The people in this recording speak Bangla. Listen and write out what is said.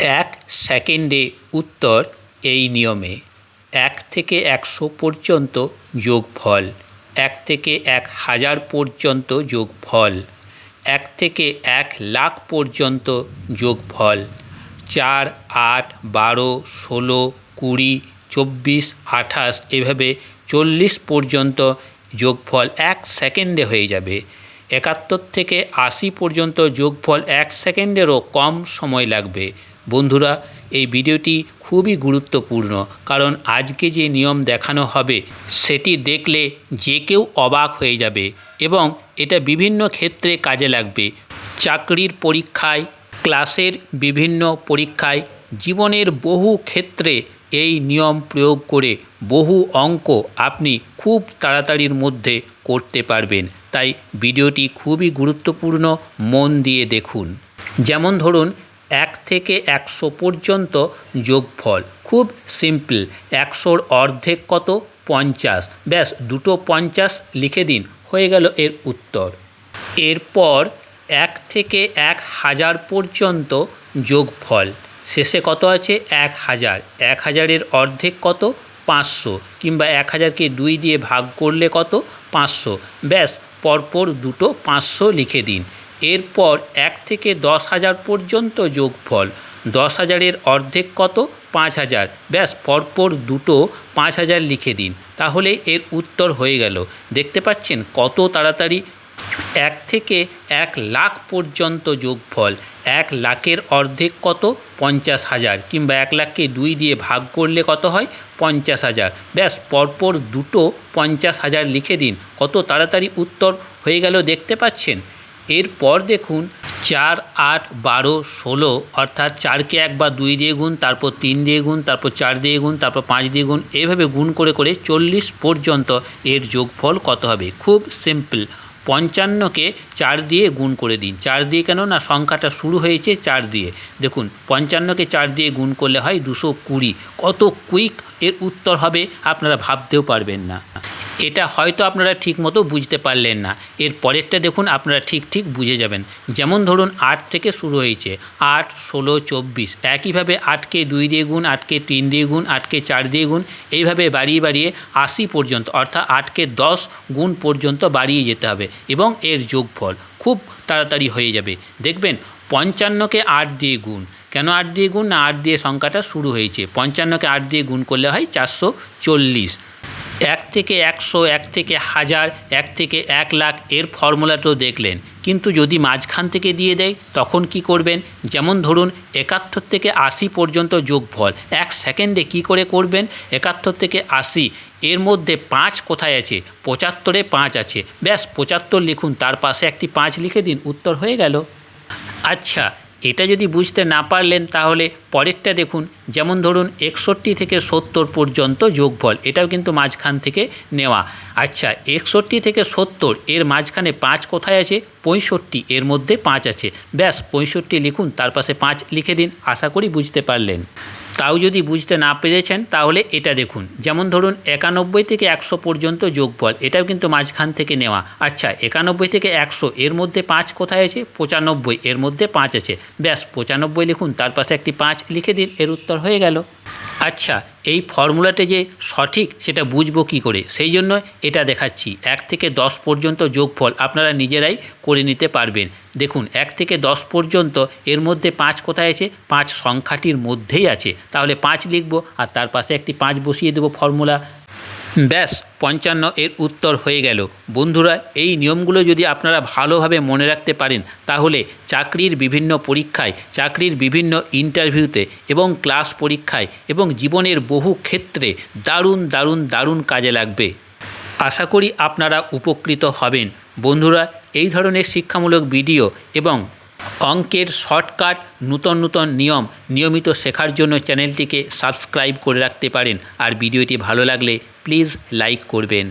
এক সেকেন্ডে উত্তর এই নিয়মে। এক থেকে একশো পর্যন্ত যোগফল। এক থেকে এক হাজার পর্যন্ত যোগফল। এক থেকে এক লাখ পর্যন্ত যোগফল। চার, আট, বারো, ষোলো, কুড়ি, চব্বিশ, আঠাশ এভাবে চল্লিশ পর্যন্ত যোগফল এক সেকেন্ডে হয়ে যাবে। একাত্তর থেকে আশি পর্যন্ত যোগফল এক সেকেন্ডেরও কম সময় লাগবে। বন্ধুরা, এই ভিডিওটি খুবই গুরুত্বপূর্ণ, কারণ আজকে যে নিয়ম দেখানো হবে, সেটি দেখলে যে কেউ অবাক হয়ে যাবে এবং এটা বিভিন্ন ক্ষেত্রে কাজে লাগবে। চাকরির পরীক্ষায়, ক্লাসের বিভিন্ন পরীক্ষায়, জীবনের বহু ক্ষেত্রে এই নিয়ম প্রয়োগ করে বহু অঙ্ক আপনি খুব তাড়াতাড়ির মধ্যে করতে পারবেন। তাই ভিডিওটি খুবই গুরুত্বপূর্ণ, মন দিয়ে দেখুন। যেমন ধরুন এক থেকে একশো পর্যন্ত যোগফল। খুব সিম্পল, একশোর অর্ধেক কত? পঞ্চাশ। ব্যাস, দুটো পঞ্চাশ লিখে দিন, হয়ে গেল এর উত্তর। এরপর এক থেকে এক হাজার পর্যন্ত যোগফল। শেষে কত আছে? এক হাজার। এক হাজারের অর্ধেক কত? পাঁচশো। কিংবা এক হাজারকে দুই দিয়ে ভাগ করলে কত? পাঁচশো। ব্যাস, পরপর দুটো পাঁচশো লিখে দিন। এরপর এক থেকে দশ হাজার পর্যন্ত যোগফল। দশ হাজারের অর্ধেক কত? পাঁচ হাজার। ব্যাস, পরপর দুটো পাঁচ হাজার লিখে দিন। তাহলে এর উত্তর হয়ে গেল। দেখতে পাচ্ছেন কত তাড়াতাড়ি? এক থেকে এক লাখ পর্যন্ত যোগফল। এক লাখের অর্ধেক কত? পঞ্চাশ হাজার। কিংবা এক লাখকে দুই দিয়ে ভাগ করলে কত হয়? পঞ্চাশ হাজার। ব্যাস, পরপর দুটো পঞ্চাশ হাজার লিখে দিন। কত তাড়াতাড়ি উত্তর হয়ে গেল দেখতে পাচ্ছেন? এরপর দেখুন চার, আট, বারো, ষোলো, অর্থাৎ চারকে একবার দুই দিয়ে গুণ, তারপর তিন দিয়ে গুণ, তারপর চার দিয়ে গুণ, তারপর পাঁচ দিয়ে গুণ এইভাবে গুণ করে করে চল্লিশ পর্যন্ত এর যোগফল কত হবে? খুব সিম্পল। পঞ্চান্নকে চার দিয়ে গুণ করে দিন। চার দিয়ে কেন? না, সংখ্যাটা শুরু হয়েছে চার দিয়ে। দেখুন, পঞ্চান্নকে চার দিয়ে গুণ করলে হয় দুশো কুড়ি। কত কুইক এর উত্তর হবে আপনারা ভাবতেও পারবেন না। এটা হয়তো আপনারা ঠিক মতো বুঝতে পারলেন না। এর পরেরটা দেখুন, আপনারা ঠিক ঠিক বুঝে যাবেন। যেমন ধরুন, আট থেকে শুরু হয়েছে। আট, ষোলো, চব্বিশ। একইভাবে আটকে দুই দিয়ে গুণ, আটকে তিন দিয়ে গুণ, আটকে চার দিয়ে গুণ। এইভাবে বাড়িয়ে বাড়িয়ে আশি পর্যন্ত, অর্থাৎ আটকে দশ গুণ পর্যন্ত বাড়িয়ে যেতে হবে এবং এর যোগফল খুব তাড়াতাড়ি হয়ে যাবে। দেখবেন, পঞ্চান্নকে আট দিয়ে গুণ। কেন আট দিয়ে গুণ? না, আট দিয়ে সংখ্যাটা শুরু হয়েছে। পঞ্চান্নকে আট দিয়ে গুণ করলে হয় চারশো চল্লিশ। এক থেকে একশো, এক থেকে হাজার, এক থেকে এক লাখ এর ফর্মুলাটাও দেখলেন। কিন্তু যদি মাঝখান থেকে দিয়ে দেয়, তখন কি করবেন? যেমন ধরুন, একাত্তর থেকে আশি পর্যন্ত যোগফল। এক সেকেন্ডে কি করে করবেন? একাত্তর থেকে আশি, এর মধ্যে পাঁচ কোথায় আছে? পঁচাত্তরে পাঁচ আছে। ব্যাস, পঁচাত্তর লিখুন, তার পাশে একটি পাঁচ লিখে দিন, উত্তর হয়ে গেল। আচ্ছা এটা যদি বুঝতে না পারলেন তাহলে পরেরটা দেখুন। যেমন ধরুন একষট্টি থেকে সত্তর পর্যন্ত যোগফল, এটাও কিন্তু মাঝখান থেকে নেওয়া। আচ্ছা একষট্টি থেকে সত্তর, এর মাঝখানে পাঁচ কোথায় আছে? পঁয়ষট্টি, এর মধ্যে পাঁচ আছে। ব্যাস, পঁয়ষট্টি লিখুন, তার পাশে পাঁচ লিখে দিন, আশা করি বুঝতে পারলেন। তাও যদি বুঝতে না পেরেছেন, তাহলে এটা দেখুন। যেমন ধরুন, একানব্বই থেকে একশো পর্যন্ত যোগফল, এটাও কিন্তু মাঝখান থেকে নেওয়া। আচ্ছা একানব্বই থেকে একশো, এর মধ্যে পাঁচ কোথায় আছে? পঁচানব্বই, এর মধ্যে পাঁচ আছে। ব্যাস, পঁচানব্বই লিখুন, তার পাশে একটি পাঁচ লিখে দিন, এর উত্তর হয়ে গেল। আচ্ছা এই ফর্মুলাটা যে সঠিক সেটা বুঝব কী করে? সেই জন্য এটা দেখাচ্ছি। এক থেকে দশ পর্যন্ত যোগফল আপনারা নিজেরাই করে নিতে পারবেন। দেখুন, এক থেকে দশ পর্যন্ত এর মধ্যে পাঁচ কোথায় আছে? পাঁচ সংখ্যাটির মধ্যেই আছে। তাহলে পাঁচ লিখব আর তার পাশে একটি পাঁচ বসিয়ে দেবো ফর্মুলা। ব্যাস, পঞ্চান্ন এর উত্তর হয়ে গেল। বন্ধুরা, এই নিয়মগুলো যদি আপনারা ভালোভাবে মনে রাখতে পারেন, তাহলে চাকরির বিভিন্ন পরীক্ষায়, চাকরির বিভিন্ন ইন্টারভিউতে এবং ক্লাস পরীক্ষায় এবং জীবনের বহু ক্ষেত্রে দারুণ দারুণ দারুণ কাজে লাগবে। আশা করি আপনারা উপকৃত হবেন। বন্ধুরা, এই ধরনের শিক্ষামূলক ভিডিও এবং অঙ্কের শর্টকাট নূতন নূতন নিয়ম নিয়মিত শেখার জন্য চ্যানেলটিকে সাবস্ক্রাইব করে রাখতে পারেন। আর ভিডিওটি ভালো লাগলে প্লিজ লাইক করবেন।